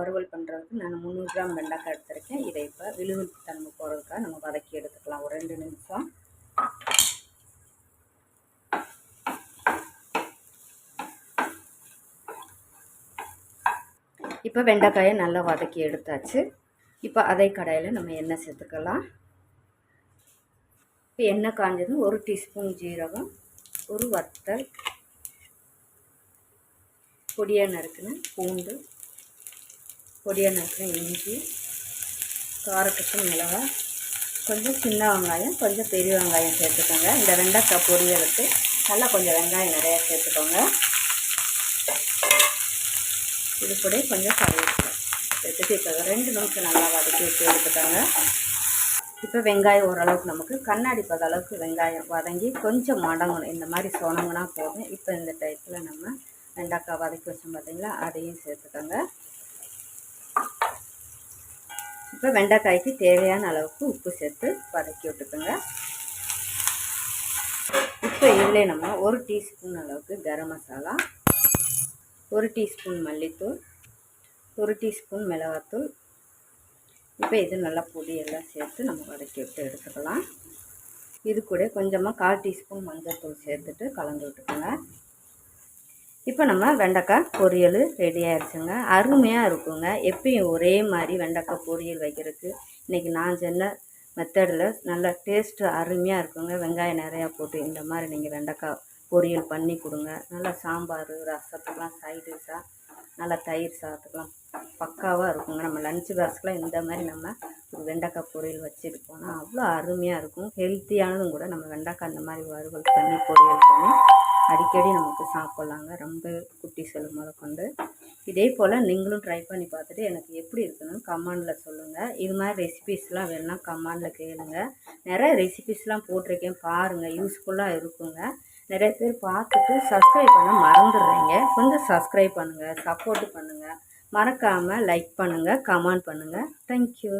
வறுவல் பண்ணுறதுக்கு நான் முந்நூறு கிராம் வெண்டைக்காய் எடுத்திருக்கேன். இதை இப்போ விழுவில் தன்மை போகிறதுக்காக நம்ம வதக்கி எடுத்துக்கலாம். ஒரு ரெண்டு நிமிஷம். இப்போ வெண்டைக்காயை நல்லா வதக்கி எடுத்தாச்சு. இப்போ அதே கடையில் நம்ம எண்ணெய் சேர்த்துக்கலாம். இப்போ எண்ணெய் காஞ்சதும் ஒரு டீஸ்பூன் ஜீரகம் ஒரு வத்தல் பொடியாக நறுக்குன்னு பூண்டு பொடியாக இஞ்சி காரக்கட்டும் மிளகாய் கொஞ்சம் சின்ன வெங்காயம் கொஞ்சம் பெரிய வெங்காயம் சேர்த்துக்கோங்க. இந்த வெண்டைக்காய் பொரியலுக்கு நல்லா கொஞ்சம் வெங்காயம் நிறையா சேர்த்துக்கோங்க. இது கூட கொஞ்சம் கருவேப்பிலை சேர்த்துட்டு இப்போ ரெண்டு நிமிஷம் நல்லா வதக்கி வச்சு எடுத்துக்கோங்க. இப்போ வெங்காயம் ஓரளவுக்கு நமக்கு கண்ணாடி பத அளவுக்கு வெங்காயம் வதங்கி கொஞ்சம் மடங்கணும். இந்த மாதிரி சொனங்குனா போதும். இப்போ இந்த டயத்தில் நம்ம வெண்டைக்காய் வதக்கி வச்சோம் பார்த்தீங்களா அதையும் சேர்த்துக்கோங்க. இப்போ வெண்டைக்காய்க்கு தேவையான அளவுக்கு உப்பு சேர்த்து வதக்கி விட்டுக்கோங்க. இப்போ இதில் நம்ம ஒரு டீஸ்பூன் அளவுக்கு கரம் மசாலா ஒரு டீஸ்பூன் மல்லித்தூள் ஒரு டீஸ்பூன் மிளகாத்தூள். இப்போ இது நல்லா பொடியெல்லாம் சேர்த்து நம்ம வதக்கி விட்டு எடுத்துக்கலாம். இது கூட கொஞ்சமாக கால் டீஸ்பூன் மஞ்சள் தூள் சேர்த்துட்டு கலந்து விட்டுக்கோங்க. இப்போ நம்ம வெண்டைக்காய் பொரியல் ரெடி ஆயிடுச்சுங்க. அருமையாக இருக்குங்க. எப்பயும் ஒரே மாதிரி வெண்டைக்காய் பொரியல் வைக்கிறதுக்கு. இன்றைக்கி நான் சொன்ன மெத்தடில் நல்லா டேஸ்ட்டு அருமையாக இருக்குங்க. வெங்காயம் நிறையா போட்டு இந்த மாதிரி நீங்கள் வெண்டைக்காய் பொரியல் பண்ணி கொடுங்க. நல்லா சாம்பார் ரசத்துக்கெலாம் சைடுஸாக நல்லா தயிர் சாதத்துக்கெலாம் பக்காவாக இருக்குங்க. நம்ம லஞ்சு பாக்ஸ்க்கெலாம் இந்த மாதிரி நம்ம ஒரு வெண்டைக்காய் பொரியல் வச்சுட்டு போனால் அவ்வளோ அருமையாக இருக்கும். ஹெல்த்தியானதும் கூட நம்ம வெண்டைக்காய் அந்த மாதிரி வறுவல் பண்ணி பொரியல் பண்ணி அடிக்கடி நமக்கு சாப்பிட்லாங்க. ரொம்ப குட்டி செலவு முத கொண்டு. இதே போல் நீங்களும் ட்ரை பண்ணி பார்த்துட்டு எனக்கு எப்படி இருக்குன்னு கமெண்டில் சொல்லுங்கள் இது மாதிரி ரெசிபீஸ்லாம் வேணுன்னா கமெண்டில் கேளுங்க. நிறைய ரெசிபீஸ்லாம் போட்டிருக்கேன். பாருங்கள் யூஸ்ஃபுல்லாக இருக்குங்க. நிறைய பேர் பார்த்துட்டு சப்ஸ்கிரைப் பண்ண மறந்துடுறீங்க. கொஞ்சம் சப்ஸ்கிரைப் பண்ணுங்கள் சப்போர்ட் பண்ணுங்கள் மறக்காமல் லைக் பண்ணுங்கள் கமெண்ட் பண்ணுங்கள் தேங்க்யூ